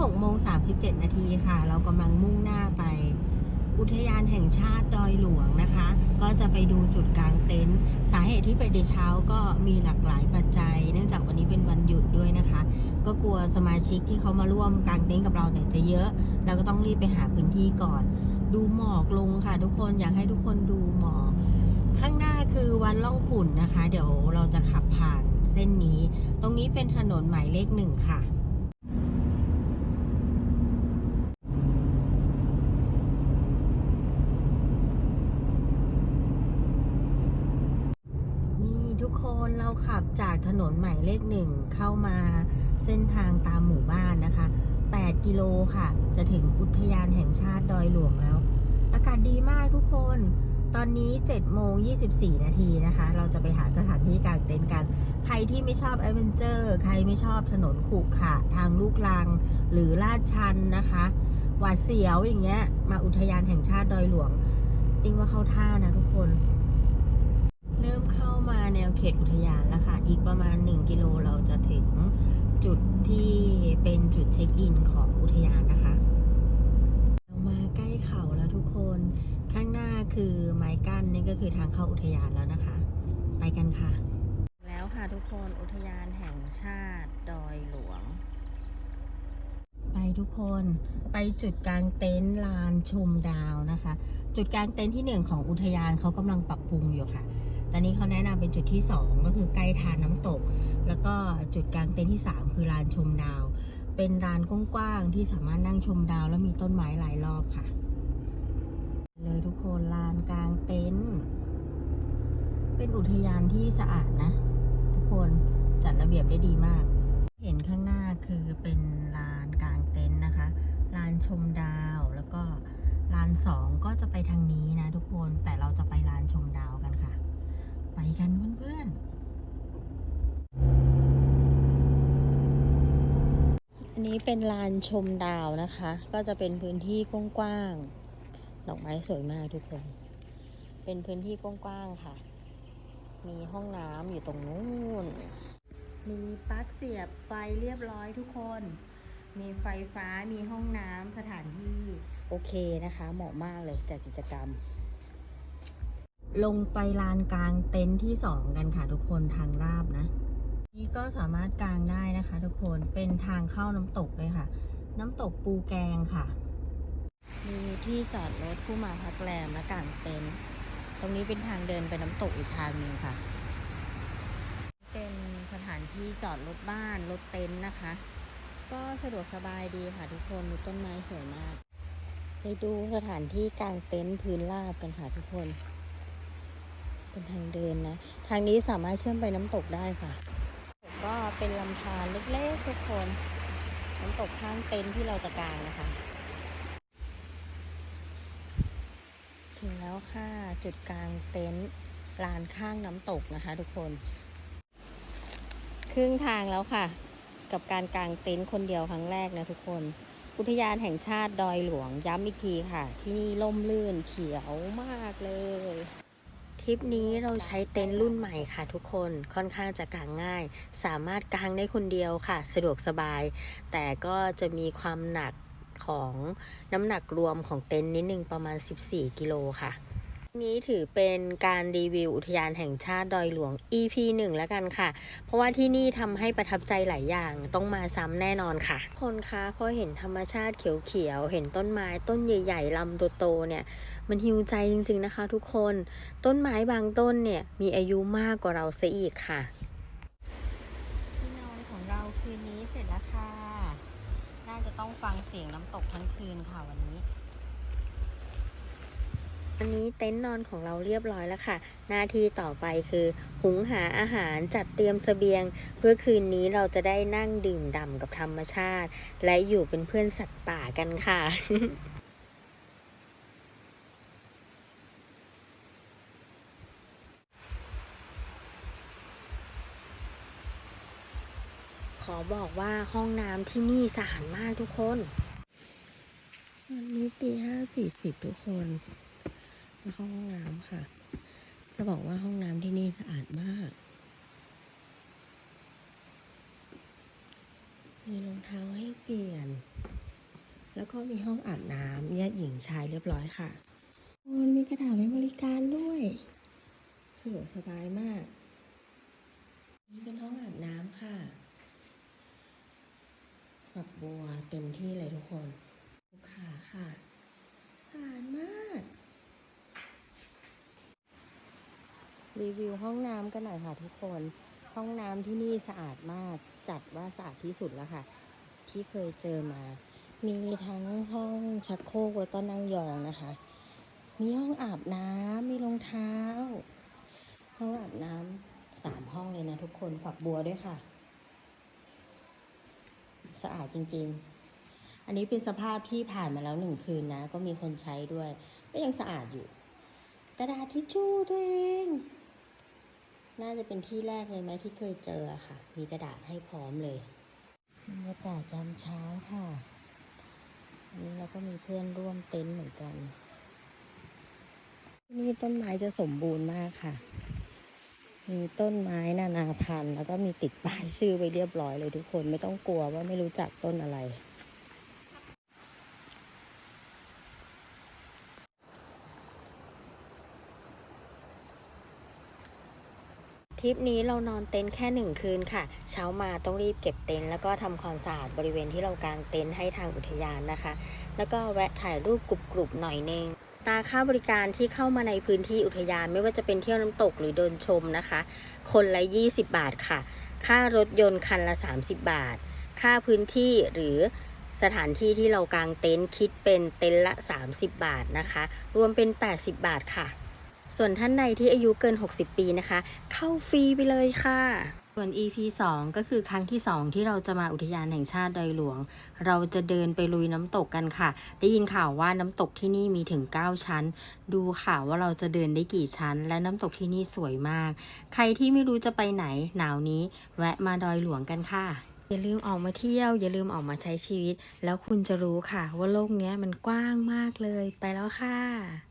6โมง37 นาทีค่ะ เรากำลังมุ่งหน้าไป อุทยานแห่งชาติดอยหลวงนะคะ ก็จะไปดูจุดกลางเต็นท์สาเหตุที่ไปในเช้าก็มีหลากหลายปัจจัย เนื่องจากวันนี้เป็นวันหยุดด้วยนะคะ ก็กลัวสมาชิกที่เขามาร่วมกางเต็นท์กับเราเนี่ยจะเยอะ เราก็ต้องรีบไปหาพื้นที่ก่อน ดูหมอกลงค่ะ ทุกคนอยากให้ทุกคนดูหมอกข้างหน้าคือวันล่องขุนนะคะ เดี๋ยวเราจะขับผ่านเส้นนี้ ตรงนี้เป็นถนนหมายเลขหนึ่งค่ะ นี่ทุกคนเรา ขับจากถนนหมายเลขหนึ่งเข้ามาเส้นทางตามหมู่บ้านนะคะ 8 กิโลค่ะ จะถึงอุทยานแห่งชาติดอยหลวงแล้ว อากาศดีมากทุกคน ตอนนี้7โมง24 นาทีนะคะ เราจะไปหาสถานที่กางเต็นท์กัน ใครที่ไม่ชอบแอดเวนเจอร์ ใครไม่ชอบถนนขรุขระทางลูกลัง หรือลาดชันนะคะ หวาดเสียวอย่างเงี้ย มาอุทยานแห่งชาติดอยหลวงติ้งว่าเข้าท่านะทุกคน เริ่มเข้ามาแนวเขตอุทยานแล้วค่ะ อีกประมาณ 1 กิโลเราจะถึงจุดที่เป็นจุดเช็คอินของอุทยานนะคะ เรามาใกล้เขาแล้วทุกคน ข้างหน้าคือไม้กั้นนี่ก็คือทางเข้าอุทยานแล้วนะคะ ไปกันค่ะ แล้วค่ะทุกคนอุทยานแห่งชาติดอยหลวง ไปทุกคนไปจุดกลางเต็นท์ลานชมดาวนะคะ จุดกลางเต็นท์ที่หนึ่งของอุทยานเขากำลังปรับปรุงอยู่ค่ะ ตอนนี้เขาแนะนำเป็นจุดที่สองก็คือใกล้ทานน้ำตก แล้วก็จุดกลางเต็นท์ที่สามคือลานชมดาว เป็นลานกว้างๆที่สามารถนั่งชมดาว แล้วมีต้นไม้หลายรอบค่ะ เลยทุกคนลานกลางเต็นท์เป็นอุทยานที่สะอาดนะ ทุกคนจัดระเบียบได้ดีมาก เห็นข้างหน้าคือเป็นลานกลางเต็นท์นะคะลานชมดาวแล้วก็ลานสองก็จะไปทางนี้นะทุกคนแต่เราจะไปลานชมดาวกันค่ะ ไปกันเพื่อนๆ อันนี้เป็นลานชมดาวนะคะ ก็จะเป็นพื้นที่กว้างๆ ดอกไม้สวยมากทุกคน เป็นพื้นที่กว้างๆ ค่ะ มีห้องน้ำอยู่ตรงนู้น มีปลั๊กเสียบไฟเรียบร้อยทุกคน มีไฟฟ้า มีห้องน้ำสถานที่ โอเคนะคะ เหมาะมากเลยจัดกิจกรรม ลงไปลานกลางเต็นท์ที่สองกันค่ะทุกคนทางราบนะ นี่ก็สามารถกางได้นะคะ ทุกคนเป็นทางเข้าน้ำตกเลยค่ะ น้ำตกปูแกงค่ะ มีที่จอดรถผู้มาพักแรมและกางเต็นท์ตรงนี้เป็นทางเดินไปน้ำตกอีกทางหนึ่งค่ะ เป็นสถานที่จอดรถบ้านรถเต็นท์นะคะ ก็สะดวกสบายดีค่ะทุกคนมีต้นไม้สวยมาก ไปดูสถานที่กางเต็นท์พื้นราบกันค่ะทุกคน เป็นทางเดินนะ ทางนี้สามารถเชื่อมไปน้ำตกได้ค่ะ ก็เป็นลำธารเล็กๆทุกคน น้ำตกข้างเต็นท์ที่เราจะกางนะคะ ถึงแล้วค่ะ จุดกลางเต็นท์ลานข้างน้ำตกนะคะทุกคน ครึ่งทางแล้วค่ะ กับการกางเต็นท์คนเดียวครั้งแรกนะทุกคนอุทยานแห่งชาติดอยหลวงย้ำอีกทีค่ะ ที่นี่ล่มลื่นเขียวมากเลย ทริปนี้เราใช้เต็นท์รุ่นใหม่ค่ะทุกคนค่อนข้างจะกางง่าย สามารถกางได้คนเดียวค่ะ สะดวกสบาย แต่ก็จะมีความหนักของน้ำหนักรวมของเต็นท์นิดนึงประมาณ 14 กิโลค่ะ นี้ถือเป็นการรีวิวอุทยานแห่งชาติดอยหลวง EP 1 แล้วกันค่ะ เพราะว่าที่นี่ทำให้ประทับใจหลายอย่างต้องมาซ้ำแน่นอนค่ะ คนคะพอเห็นธรรมชาติเขียวๆ เห็นต้นไม้ต้นใหญ่ๆลำโตๆเนี่ย มันฮิวใจจริงๆนะคะทุกคน ต้นไม้บางต้นเนี่ย มีอายุมากกว่าเราซะอีกค่ะ ที่นอนของเราคืนนี้เสร็จแล้วค่ะ น่าจะต้องฟังเสียงน้ำตกทั้งคืนค่ะวันนี้ วันนี้เต็นท์นอนของเราเรียบร้อยแล้วค่ะ หน้าที่ต่อไปคือ หุงหาอาหารจัดเตรียมเสบียง เพื่อคืนนี้เราจะได้นั่งดื่มด่ำกับธรรมชาติ และอยู่เป็นเพื่อนสัตว์ป่ากันค่ะขอบอกว่าห้องน้ำที่นี่สะอาดมากทุกคน วันนี้ตีห้าสี่สิบทุกคน ห้องน้ำค่ะ จะบอกว่าห้องน้ำที่นี่สะอาดมาก มีรองเท้าให้เปลี่ยน แล้วก็มีห้องอาบน้ำแยกหญิงชายเรียบร้อยค่ะมันมีกระถางไว้บริการด้วยสะดวกสบายมาก นี่เป็นห้องอาบน้ำค่ะฝักบัวเต็มที่เลยทุกคนลูกค้าค่ะสะอาดมาก รีวิวห้องน้ำกันหน่อยค่ะทุกคน ห้องน้ำที่นี่สะอาดมากจัดว่าสะอาดที่สุดแล้วค่ะ ที่เคยเจอมา มีทั้งห้องชักโครกแล้วก็นั่งยองนะคะ มีห้องอาบน้ำมีรองเท้า ห้องอาบน้ำสามห้องเลยนะทุกคนฝักบัวด้วยค่ะ สะอาดจริง ๆ อันนี้เป็นสภาพที่ผ่านมาแล้วหนึ่งคืนนะ ก็มีคนใช้ด้วย ก็ยังสะอาดอยู่กระดาษทิชชู่ตัวเอง น่าจะเป็นที่แรกเลยไหมที่เคยเจอค่ะ มีกระดาษให้พร้อมเลยบรรยากาศยามเช้าค่ะอันนี้เราก็มีเพื่อนร่วมเต็นท์เหมือนกันที่นี่ต้นไม้จะสมบูรณ์มากค่ะ มีต้นไม้นานาพันธุ์แล้วก็มีติดป้ายชื่อไว้เรียบร้อยเลยทุกคนไม่ต้องกลัวว่าไม่รู้จักต้นอะไร ทริปนี้เรานอนเต็นท์แค่หนึ่งคืนค่ะ เช้ามาต้องรีบเก็บเต็นท์แล้วก็ทำความสะอาดบริเวณที่เรากางเต็นท์ให้ทางอุทยานนะคะ แล้วก็แวะถ่ายรูปกรุบๆหน่อยนึงตาค่าบริการที่เข้ามาในพื้นที่อุทยานไม่ว่าจะเป็นเที่ยวน้ำตกหรือเดินชมนะคะ คนละ 20 บาทค่ะ ค่ารถยนต์คันละ 30 บาท ค่าพื้นที่หรือสถานที่ที่เรากางเต็นท์คิดเป็นเต็นท์ละ 30 บาทนะคะ รวมเป็น 80 บาทค่ะ ส่วนท่านใดที่อายุเกิน 60 ปีนะคะ เข้าฟรีไปเลยค่ะ ส่วน EP 2 ก็คือครั้งที่ 2 ที่เราจะมาอุทยานแห่งชาติดอยหลวง เราจะเดินไปลุยน้ำตกกันค่ะ ได้ยินข่าวว่าน้ำตกที่นี่มีถึง 9 ชั้น ดูค่ะว่าเราจะเดินได้กี่ชั้น และน้ำตกที่นี่สวยมาก ใครที่ไม่รู้จะไปไหนหนาวนี้ แวะมาดอยหลวงกันค่ะอย่าลืมออกมาเที่ยว อย่าลืมออกมาใช้ชีวิต แล้วคุณจะรู้ค่ะว่าโลกเนี้ยมันกว้างมากเลยไปแล้วค่ะ